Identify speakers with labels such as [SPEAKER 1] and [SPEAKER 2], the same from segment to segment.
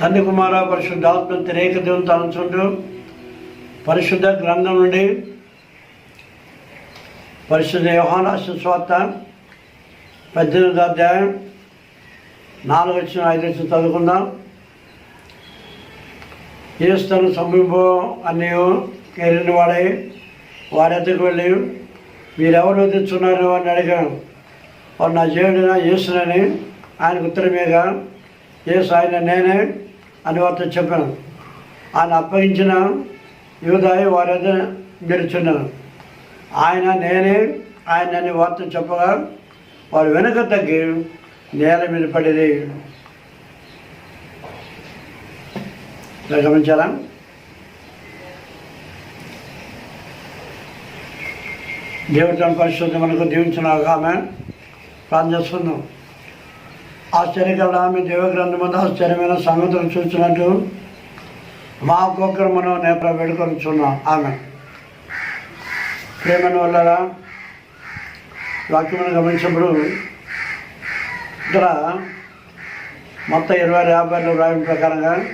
[SPEAKER 1] తండ్రి కుమార పరిశుద్ధాత్మ తిరేక దేవుని తలంచుంటూ పరిశుద్ధ గ్రంథం నుండి పరిశుద్ధ యోహానాశ స్వార్త పద్దెనిమిది అధ్యాయం నాలుగు వచ్చిన ఐదు వచ్చిన చదువుకుందాం. ఏస్తను సమీపో అన్నీ కేరిన వాడై వారి ఎద్దకు వెళ్ళి మీరెవరు తెచ్చున్నారు అని అడిగాను. వాడు నా జీవుడిన యేసునని ఆయనకు ఉత్తరమేగా. యేసు ఆయన నేనే అని వారితో చెప్పాను. ఆయన అప్పగించిన యువదాయ వారి వద్ద గెలుచున్నాను ఆయన నేనే ఆయన అని వార్త చెప్పగా వారు వెనుక తగ్గి నేల మీద పడేది గమనించాలా దేవుడు పరిశుద్ధి మనకు దీవించిన ఆమె ప్రార్థన చేసుకుందాం ఆశ్చర్యకరణ ఆమె దేవగ్రంథం మీద ఆశ్చర్యమైన సంగతులు చూసినట్టు మా ఒక్కొక్కరు మనం నేను వేడుకొనిచున్నాం. ఆమె. ప్రేమను వల్ల వాక్యమును గమనించినప్పుడు ఇక్కడ మొత్తం ఇరవై యాభైలో రాయడం ప్రకారంగా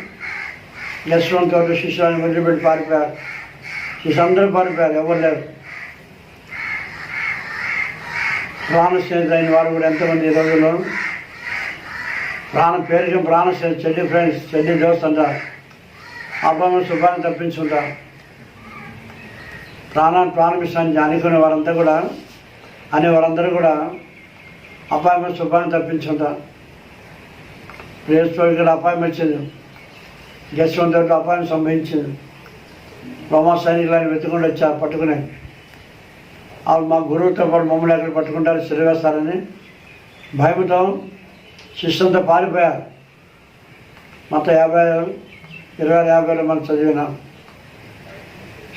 [SPEAKER 1] యశ్వంత్ శిష్యులను వదిలిపెట్టి పారిపోయారు. శిష్యు అందరూ పారిపోయారు. ఎవరు లేరు. ప్రాణ స్నేహితులైన వారు కూడా ఎంతమంది ఈ రోజుల్లో ప్రాణం పేరుకి ప్రాణ చెల్లి ఫ్రెండ్స్ చెల్లి దోస్త్ అంటారు అబ్బాయి శుభాన్ని తప్పించుకుంటారు ప్రాణాన్ని ప్రారంభిస్తానికి అనుకునే వారంతా కూడా అనే వారందరూ కూడా అపాయింట్మెంట్ శుభాన్ని తప్పించుకుంటారు ప్రేస్తో ఇక్కడ ఇచ్చింది. వచ్చింది గెస్వంతో అపాయం సంభవించింది. రోమా సైనికులని వెతుకుండా వచ్చారు పట్టుకునే. వాళ్ళు మా గురువుతో పాటు మమ్మల్ని ఎక్కడ పట్టుకుంటారు సిరివేస్తారని భయంతో శిష్యంతో పారిపోయారు. మొత్తం యాభై ఇరవై యాభైలో మనం చదివినాం.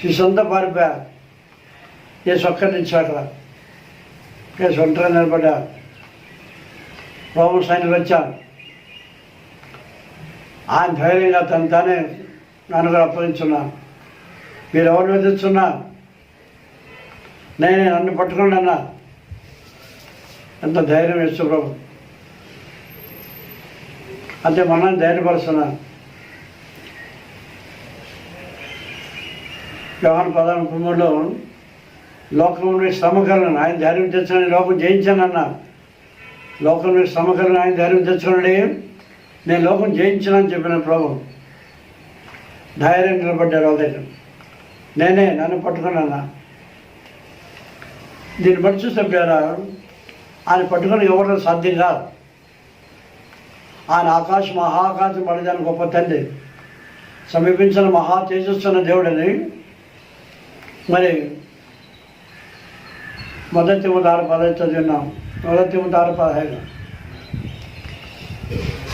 [SPEAKER 1] శిష్యంతో పారిపోయారు. ఏ ఒక్కరి నుంచి అక్కడ? ఏ ఒంటరి నిలబడ్డారు? రోమ సైనికులు వచ్చారు. ఆయన ధైర్యంగా తను తానే నన్ను కూడా అప్పగించున్నాను. మీరు ఎవరు విధిస్తున్నారు నేనే నన్ను పట్టుకోండి ఎంత ధైర్యం ఇస్తు ప్రభు. అంటే మనల్ని ధైర్యపరుస్తున్నా. వ్యవహార ప్రధాన కుటుంబంలో లోకం నుండి శ్రమకలను ఆయన ధైర్యం తెచ్చుకొని లోకం జయించానన్న లోకం నుండి శ్రమకలను ఆయన ధైర్యం తెచ్చుకోండి నేను లోకం జయించానని చెప్పిన ప్రభు ధైర్యం నిలబడ్డారు వాళ్ళ దగ్గర. నేనే నన్ను పట్టుకున్నానా? దీన్ని బట్టి చూస్తే పేరా ఆయన పట్టుకొని ఎవరు సాధ్యం కాదు. ఆయన ఆకాశం మహాకాశం పడేదాని గొప్ప తండ్రి. సమీపించిన మహా తేజస్సున్న దేవుడని మరి మొదటి ఉదార పదహైదు చదివినాం. మొదటి ఉదార పదహైదు.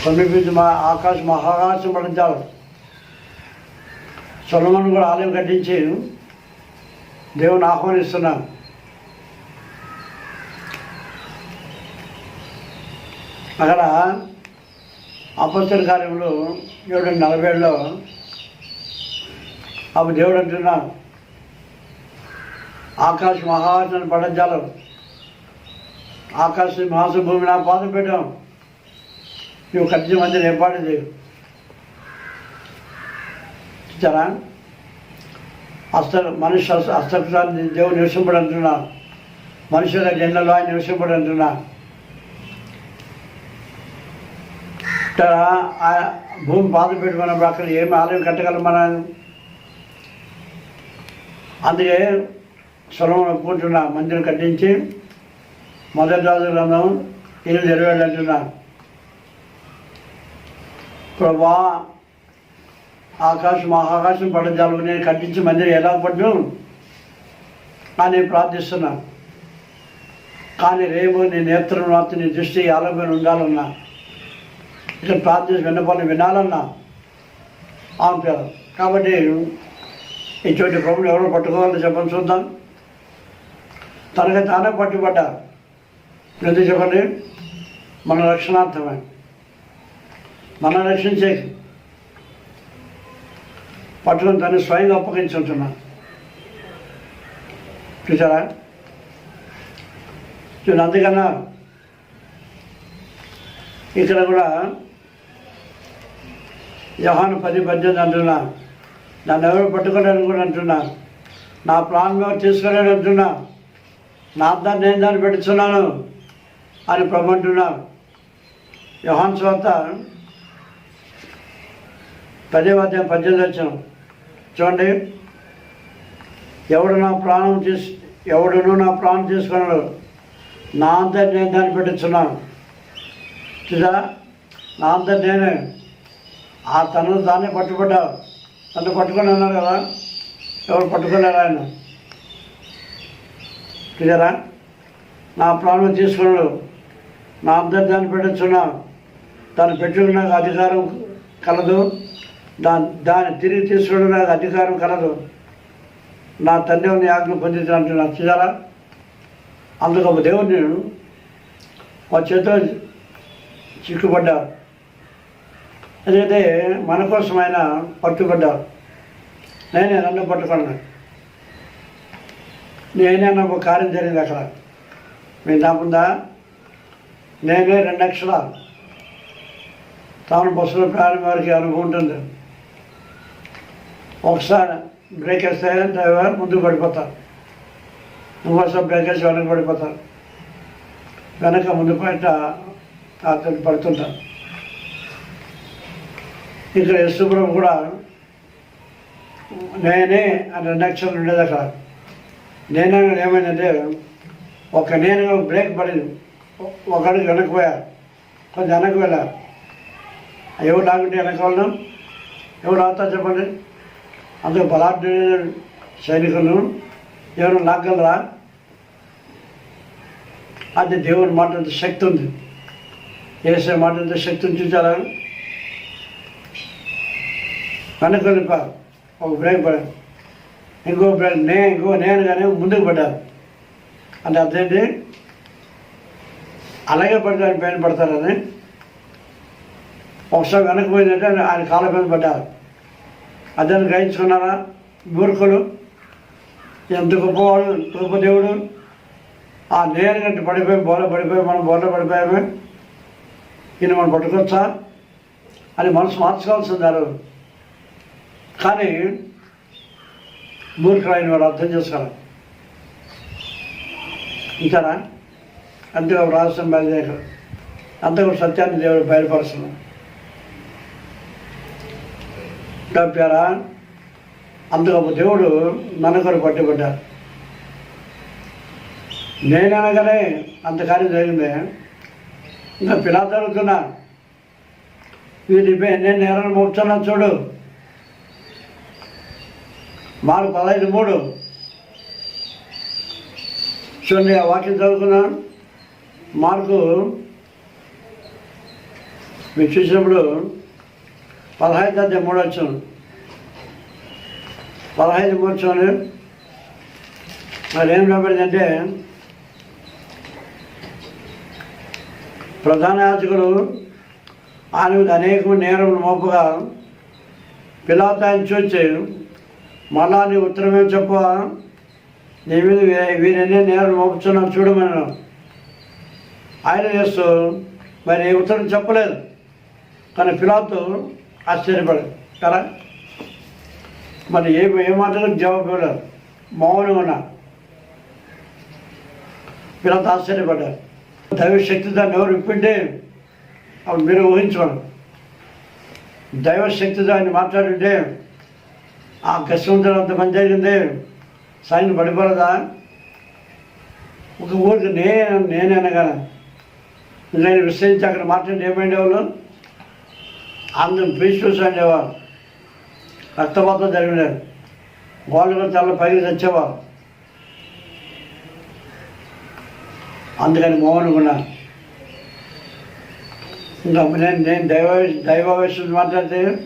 [SPEAKER 1] సమీపించి మా ఆకాశం మహాకాశం పడించాడు సొలమను కూడా ఆలయం కట్టించి దేవుని ఆహ్వానిస్తున్నాను. అక్కడ అపస్తుల కార్యంలో ఏడు నలభై ఏడులో అప్పుడు దేవుడు అంటున్నాడు. ఆకాశ మహాజన పడజాలం. ఆకాశ మహాసభూమి నా పాదం పెట్టాం. నువ్వు కట్టిన మందిని ఏర్పాటు చేయవు చూచారా అస్త మనుష్య హస్తక్షాన్ని దేవుడు నివసింపడు అంటున్నా మనుషుల జన్లలో ఆయన నివసింపడు అంటున్నాను ఇక్కడ భూమి బాధ పెట్టుకున్నప్పుడు అక్కడ ఏమి ఆలయం కట్టగలం మనం? అందుకే సొలం ఒప్పుకుంటున్నా మందిరం కట్టించి మొదటి రోజు గ్రంథం ఇల్లు ఇరవై అంటున్నా. ప్రభా ఆకాశం మహాకాశం పడజాలు నేను కట్టించి మందిరం ఎలా పడ్డు అని ప్రార్థిస్తున్నా. కానీ రేపు నీ నేత్రం రాత్రి నీ దృష్టి ఆలోచన ఉండాలన్నా. ఇక్కడ ప్రార్థించి విన్నపాలను వినాలన్నా ఆమె పేరు. కాబట్టి ఇటువంటి ప్రభులు ఎవరు పట్టుకోవాలని చెప్పని చూద్దాం. తనకి తానే పట్టుబడ్డారు. ఎందుకు చెప్పండి? మన రక్షణార్థమే. మన రక్షించే పట్టుకుని తను స్వయంగా అప్పగించుంటున్నా చూసారా? చూడండి అందుకన్నా ఇక్కడ కూడా యోహాను పది పద్దెనిమిది అంటున్నా. నన్ను ఎవరు పట్టుకోలేను కూడా అంటున్నా నా ప్రాణం ఎవరు తీసుకోలేను అంటున్నా నా దాన్ని నేను దాన్ని పెడుతున్నాను అని ప్రభు అంటున్నా. యోహాన్ స్వార్త పదే అధ్యాయం పద్దెనిమిది వచ్చిన చూడండి. ఎవడు నా ప్రాణం తీసు ఎవడును నా ప్రాణం తీసుకున్నాడు నా అంతా నేను దాన్ని పెట్టించున్నాను చూసా నా అంతా నేనే ఆ తనను దాన్ని పట్టుబడ్డా తను పట్టుకొని అన్నాడు కదా? ఎవరు పట్టుకోలేరు ఆయన? క్లియరా నా ప్రాణం తీసుకున్నాడు. నా అంతా దాన్ని పెట్టించున్నా. తను పెట్టుకున్న నాకు అధికారం కలదు. దాని దాన్ని తిరిగి తీసుకోవడం నాకు అధికారం కలదు. నా తండ్రి ఆజ్ఞ పొందించిన అంటున్నా చూసారా? అందుకు ఒక దేవుడిని మా చేతిలో చిక్కుపడ్డారు ఎందుకంటే మన కోసం ఆయన పట్టుబడ్డారు నేనే నన్ను పట్టుకున్నాను నేనే ఒక కార్యం జరిగింది అక్కడ. మీ దాకుందా నేనే రెండు లక్షల తాను బస్సులో ప్రయాణం వారికి అనుభవం ఉంటుంది. ఒకసారి బ్రేక్ వేస్తే డ్రైవర్ ముందుకు పడిపోతారు. ఇంకోసారి బ్రేక్ వేసి వెనక పడిపోతారు. వెనక ముందు పైట అతను పడుతుంటారు. ఇక్కడ యశ్వరం కూడా నేనే అని రెండు అక్షరాలు ఉండేది అక్కడ నేనే ఏమైందంటే ఒక నేను బ్రేక్ పడింది. ఒకడికి అడుగు వెనక్కి పోయారు కొంచెం వెనక్కి వెళ్ళారు ఎవరు లాగుంటే వెనక వాళ్ళం ఎవరు అవుతా చెప్పండి? అందుకు బలాఢ్య సైనికులు ఎవరు లాగలరా అది దేవుని మాట శక్తి ఉంది. వేసే మాట అంత శక్తి ఉంది ఒక బ్రేక్ పడారు ఇంకో బ్రేక్ నే ఇంకో నేను కానీ ముందుకు పడ్డారు అంటే అదేంటి? అలాగే పడతారు పైన పడతారని. ఒకసారి వెనకపోయిందంటే ఆయన కాళ్ళ మీద పడ్డారు. అదని గ్రహించుకున్నారా? మూర్ఖులు. ఎంత గొప్పవాడు గొప్ప దేవుడు. ఆ నేను గంట పడిపోయి బోర పడిపోయి మనం బోర్లో పడిపోయామే. ఈయన మనం పట్టుకొచ్చా? అని మనసు మార్చుకోవాల్సిందారు కానీ మూర్ఖులైన వాళ్ళు అర్థం చేసుకోవాలి. ఇంతేనా? అంతే ఒక రహస్యం బయలుదేరు అంత ఒక సత్యాన్ని దేవుడు బయలుపరుస్తున్నాం డబ్బారా అందుకు ఒక దేవుడు మనకొరు పట్టుబడ్డారు నేననగానే అంత కార్యం జరిగింది. ఇంకా పిల్లలు జరుగుతున్నా వీటి నేను నేరాలు మోపుతున్నాను చూడు. మాకు పదహైదు మూడు. చూడండి ఆ వాక్యం చదువుకున్నాను మార్కు మీరు చూసినప్పుడు పదహైదు అధ్యాయం మూడు వచ్చాను. పదహైదు మూడు చూడండి మరి ఏం రాబడిందంటే ప్రధాన యాజకులు ఆయన అనేక నేరములు మోపుగా పిలాత్ ఆయన చూచి మళ్ళా నీ ఉత్తరం ఏం చెప్ప. నీ మీద వీరన్నీ నేరం మోపుతున్నాను చూడమని ఆయన చేస్తూ మరి ఏ ఉత్తరం చెప్పలేదు. కానీ పిలాతు ఆశ్చర్యపడదు కదా మరి ఏ ఏమాత్రం మాటకు జవాబు ఇవ్వలేదు. మౌనం ఉన్నా. పిల్లలు ఆశ్చర్యపడ్డారు దైవశక్తి దాన్ని ఎవరు ఇప్పింటే అప్పుడు మీరు ఊహించుకోండి. దైవశక్తి దాన్ని మాట్లాడుంటే ఆ గశ్వంతుడు అంత మంచి జరిగింది. సైన్యం పడిపోలేదా? ఒక ఊరికి నేను నేననగా నేను విశ్రయించి అక్కడ మాట్లాడి ఏమైండేవాళ్ళు అందరం పీస్ఫుల్స్ అండేవారు రక్తపాతం జరిగినారు. వాళ్ళు కూడా చాలా పైకి తెచ్చేవారు. అందుకని మౌనంగా ఇంకా నేను నేను దైవ దైవావేశం మాట్లాడితే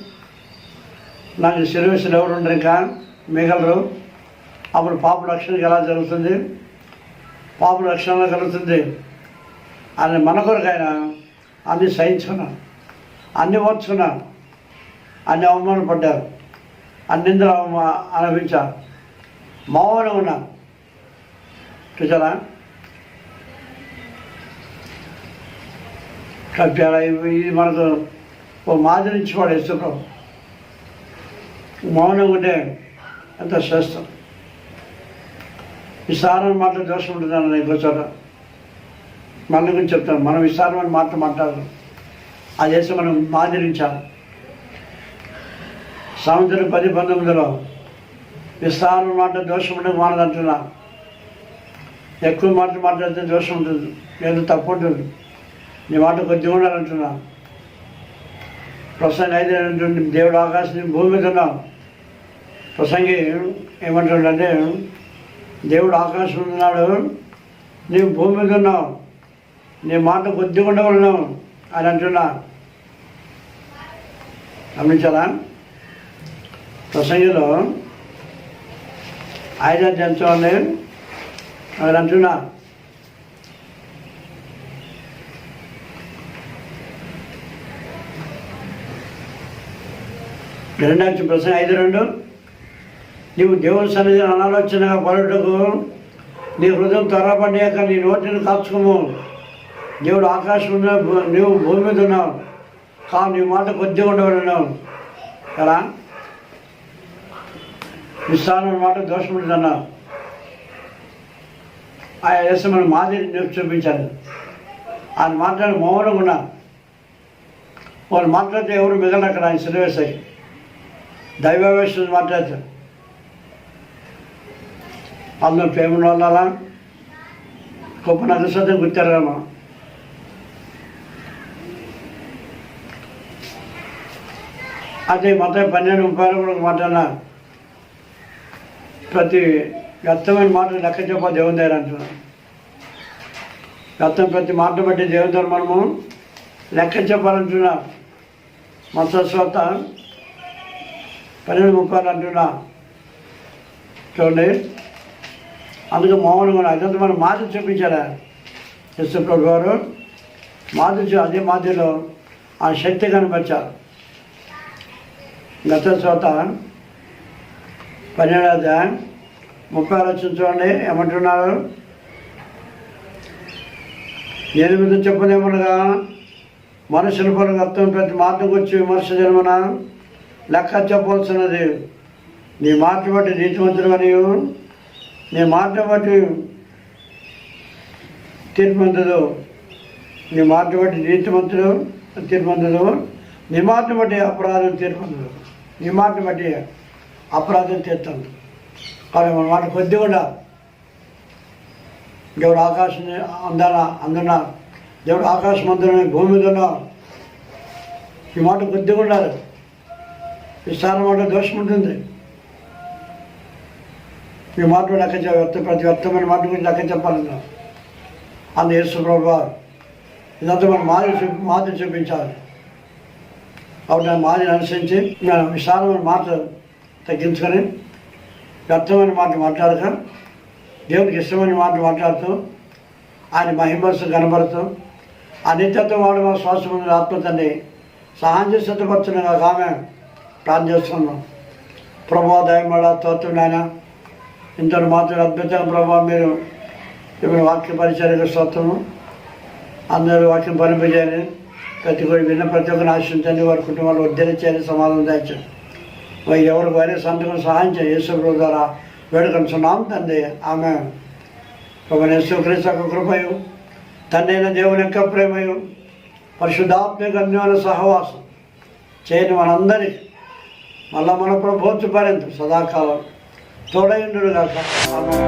[SPEAKER 1] నాకు శిరవేశలు ఎవరు ఉండరు ఇంకా మిగలరు. అప్పుడు పాప రక్షణకి ఎలా జరుగుతుంది? పాప రక్షణ ఎలా కలుగుతుంది? అని మన కొరకు ఆయన అన్ని సహించుకున్నాను అన్ని ఓర్చుకున్నాను అన్ని అవమానపడ్డారు. అన్ని నిందలు అవమా- అనుభవించారు మౌనం ఉన్నా చూసారా కప్పారా? ఇది మనకు ఓ మాదిరి ఇస్తున్నాం యేసుప్రభు మౌనంగా ఉంటే ఎంత శ్రేష్టం. విస్తారమైన మాటలు దోషం ఉంటుందని ఇంకో చోట మన గురించి చెప్తాను. మనం విస్తారమైన మాటలు మాట్లాడదు అది దేశం మనం ఆచరించాలి సంవత్సరం పది పంతొమ్మిదిలో విస్తారమైన మాట దోషం ఉండదు మానదంటున్నా ఎక్కువ మాటలు మాట్లాడితే దోషం ఉంటుంది. లేదు తప్పు ఉంటుంది. నీ మాట కొద్దిగా ఉండాలంటున్నా. ప్రస్తుతం అయితే దేవుడు ఆకాశం భూమి మీద ఉన్నాం ప్రసంగి? ఏమంటాడంటే దేవుడు ఆకాశం ఉన్నాడు నీవు భూమి మీద ఉన్నావు నీ మాట కొద్దిగా ఉండగలను అని అంటున్నా. గమనించాలా? ప్రసంగిలో ఆయన జంతువుని అని అంటున్నా. రెండాచి ప్రసంగం ఐదు రెండు. నీవు దేవుని సన్నిధి అనాలోచనగా పడుటకు నీ హృదయం త్వరపడ్డాక నీ నోటిని కాచుకోము. దేవుడు ఆకాశం ఉన్న భూ- నీవు భూమి మీద ఉన్నావు. కా నీ మాట కొద్దిగా ఉండవన్నావు కదా విస్తారమైన మాట దోషం ఉంటుందన్నావు ఆ వేస్తే మన మాదిరి నేర్పు చూపించాను ఆయన మాట్లాడి మౌనంగా ఉన్నా. వాళ్ళు మాట్లాడితే ఎవరు మిగలరు అక్కడ ఆయన సిరివేశాయి దైవావేశం మాట్లాడతారు. అందరం ప్రేమ వల్ల గొప్ప గుర్తారు గుర్తారమ్మా అదే మత పన్నెండు ముప్పై కూడా మాట ప్రతి వ్యర్థమైన మాట లెక్క చెప్ప దేవుని దగ్గర అంటున్నాను వ్యర్థం ప్రతి మాట బట్టి దేవుని దగ్గర మనము లెక్క చెప్పాలంటున్నా. మతస్వత పన్నెండు ముప్పై అంటున్నా. చూడండి. అందుకే మామూలుగా ఉన్నా. అదంతా మనం మాదిరి చూపించారా యశ్వ్రభు గారు. మాదిరి అదే మాదిరిలో ఆ శక్తి కనపరిచారు. గత చోత పన్నెండవ ముప్పై లక్షలు చూడండి ఏమంటున్నారు? ఎనిమిది చెప్పునేమనగా మనుషుల పనులు అర్థం ప్రతి మాటకు వచ్చి విమర్శ జన్మన లెక్క చెప్పవలసినది. నీ మాట బట్టి నీతిమంతుడు మరియు నీ మాట బట్టి తీర్పంతుడు నీ మాట బట్టి నీతిమంతుడు తీర్పంతుడు నీ మాట బట్టి అపరాధం తీర్పంతుడు నీ మాట బట్టి అపరాధం తీర్తాను కానీ మన మాట కొద్దిగా ఉండాలి. దేవుడు ఆకాశం అందాల అందున దేవుడు ఆకాశం అందున భూమి మీద ఈ మాట కొద్దిగా ఉండాలి విస్తారం మాట దోషం ఉంటుంది. ఈ మాట లెక్క చెప్ప వ్యర్థ ప్రతి వ్యర్థమైన మాట గురించి లెక్క చెప్పాలన్నా అందు యేసు ప్రభు ఇదంతా మనం మాది చూపి మాది చూపించాలి. కాబట్టి ఆ మాదిని అనుసరించి నేను విశాలమైన మాట తగ్గించుకొని వ్యర్థమైన మాట మాట్లాడక దేవునికి ఇష్టమైన మాట మాట్లాడుతూ ఆయన మహిమస్సు కనబడుతూ ఆ నిత్యత్వం వాడు మా శ్వాస ముందు ఆత్మతండి సహాయం చేసి సిద్ధపడుతున్నా ఆమె. ప్రార్థన చేస్తున్నాం ప్రభా దయమడ తోతున్నాయన ఇంతటి మాత్రం అద్భుతంగా ప్రభావ మీరు ఇప్పుడు వాక్య పరిచర్య స్తోత్రము. అందరూ వాక్యం పనిపించాలని ప్రతి ఒక్కరు విన్న ప్రతి ఒక్కరిని ఆశించండి. వారి కుటుంబాలు ఉద్ధరించాలి సమాధానం దాచారు మరి ఎవరు వారే సంతకం సహాయం చేయ ద్వారా వేడుకొంటున్నాం తండ్రి. ఆమె ప్రభు యేసుక్రీస్తు యొక్క కృపయు తండైన దేవుని యొక్క ప్రేమయు పరిశుద్ధాత్మిక అన్యోన సహవాసం చేయని మనందరికీ మళ్ళా మన ప్రభుత్వ పర్యంతం సదాకాలం. తోడైండుగాక ఆమె